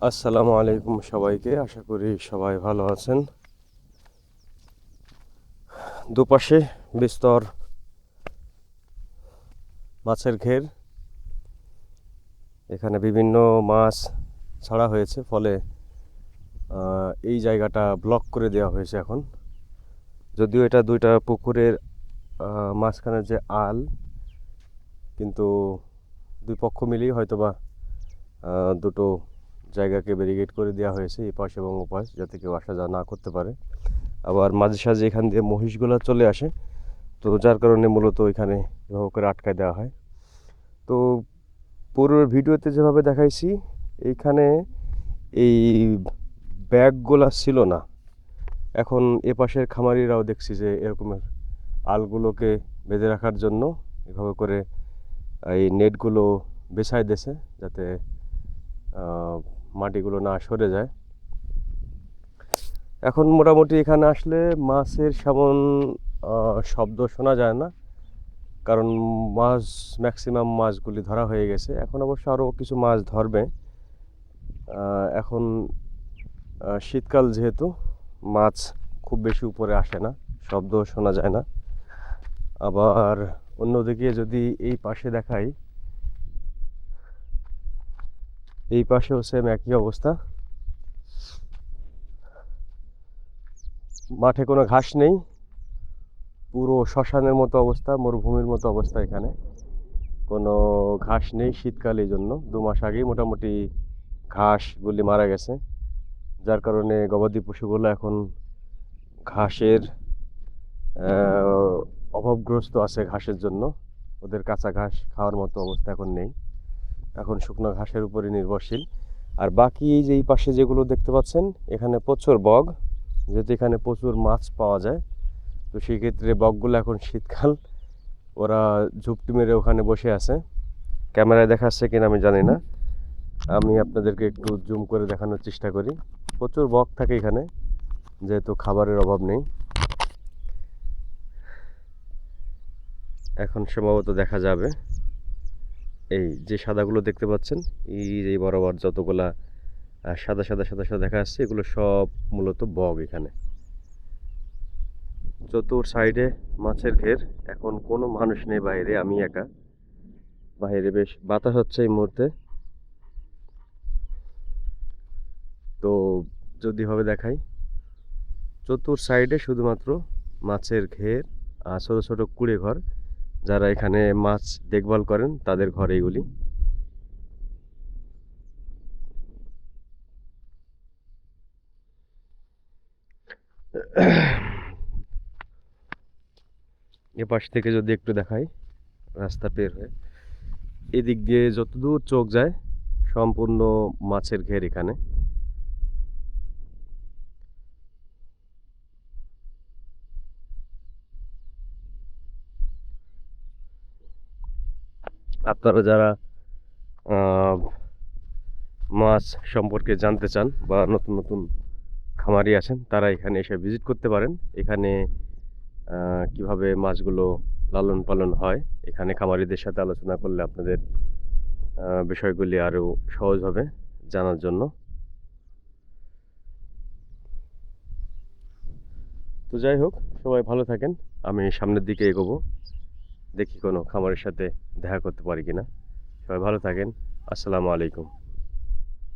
আসসালামু আলাইকুম সবাইকে আশা করি সবাই ভালো আছেন। দুপাশে বিস্তর মাছের ঘের। এখানে বিভিন্ন মাছ ছাড়া হয়েছে ফলে এই জায়গাটা ব্লক করে দেওয়া হয়েছে এখন। যদিও এটা দুইটা পুকুরের আহ, মাঝখানে যে আল কিন্তু দুই পক্ষ মিলেই হয়তোবা দুটো জায়গাকে ব্যারিকেড করে দেওয়া হয়েছে এই পাশ এবং ওপাশ যাতে কেউ আসা যাওয়া না করতে পারে। আবার মাঝে সাঝে এখান দিয়ে মহিষগুলো চলে আসে। তো যার কারণে মূলত এখানে এভাবে করে আটকায় দেওয়া হয়। তো পুরো ভিডিওতে যেভাবে দেখাইছি, এইখানে এই ব্যাগগুলা ছিল না। এখন এ পাশের খামারিরাও দেখছি যে এরকমের আলগুলোকে বেঁধে রাখার জন্য এভাবে করে এই নেটগুলো বেছাই দেছে যাতে মাটিগুলো না সরে যায়। এখন মোটামুটি এখানে আসলে মাছের সেমন শব্দ শোনা যায় না। কারণ মাছ ম্যাক্সিমাম মাছগুলি ধরা হয়ে গেছে। এখন অবশ্য আরও কিছু মাছ ধরবে। এখন শীতকাল যেহেতু, মাছ খুব বেশি উপরে আসে না শব্দ শোনা যায় না। আবার অন্যদিকে যদি এই পাশে দেখাই এই পাশেও সেম একই অবস্থা। মাঠে কোনো ঘাস নেই। পুরো শ্মশানের মতো অবস্থা, মরুভূমির মতো অবস্থা এখানে। কোনো ঘাস নেই শীতকাল এই জন্য। দু মাস আগেই মোটামুটি ঘাসগুলি মারা গেছে। যার কারণে গবাদি পশুগুলো এখন ঘাসের অভাবগ্রস্ত আছে ঘাসের জন্য। ওদের কাঁচা ঘাস খাওয়ার মতো অবস্থা এখন নেই। এখন শুকনো ঘাসের উপরে নির্ভরশীল। আর বাকি এই যে এই পাশে যেগুলো দেখতে পাচ্ছেন, এখানে প্রচুর বগ, যেহেতু এখানে প্রচুর মাছ পাওয়া যায়, তো সেই ক্ষেত্রে বকগুলো এখন শীতকাল, ওরা ঝুপটি মেরে ওখানে বসে আছে। ক্যামেরায় দেখাচ্ছে কিনা আমি জানি না। আমি আপনাদেরকে একটু জুম করে দেখানোর চেষ্টা করি। প্রচুর বক থাকে এখানে, যেহেতু খাবারের অভাব নেই। এখন সম্ভবত দেখা যাবে। এই যে সাদাগুলো দেখতে পাচ্ছেন, এই যে বরাবর যতগুলা সাদা সাদা সাদা সাদা দেখা যাচ্ছে, এগুলো সব মূলত বগ এখানে। চতুর সাইডে মাছের ঘের, এখন কোনো মানুষ নেই বাইরে, আমি একা। বাইরে বেশ বাতাস হচ্ছে এই মুহূর্তে। তো যদি হবে দেখাই, চতুর সাইডে শুধুমাত্র মাছের ঘের আর ছোটো ছোটো কুড়ে ঘর যারা এখানে মাছ দেখভাল করেন, তাদের ঘর এইগুলি এ পাশ থেকে যদি একটু দেখাই, রাস্তা পের হয়ে। এদিক দিয়ে যতদূর চোখ যায়, সম্পূর্ণ মাছের ঘের এখানে। আপনারা যারা মাছ সম্পর্কে জানতে চান বা নতুন নতুন খামারি আছেন, তারা এখানে এসে ভিজিট করতে পারেন। এখানে কীভাবে মাছগুলো লালন পালন হয়, এখানে খামারিদের সাথে আলোচনা করলে আপনাদের বিষয়গুলি আরও সহজ হবে জানার জন্য। তো যাই হোক, সবাই ভালো থাকেন। আমি সামনের দিকে এগোবো। দেখি কোনো খামারের সাথে দেখা করতে পারি কিনা। সবাই ভালো থাকেন। আসসালামু আলাইকুম।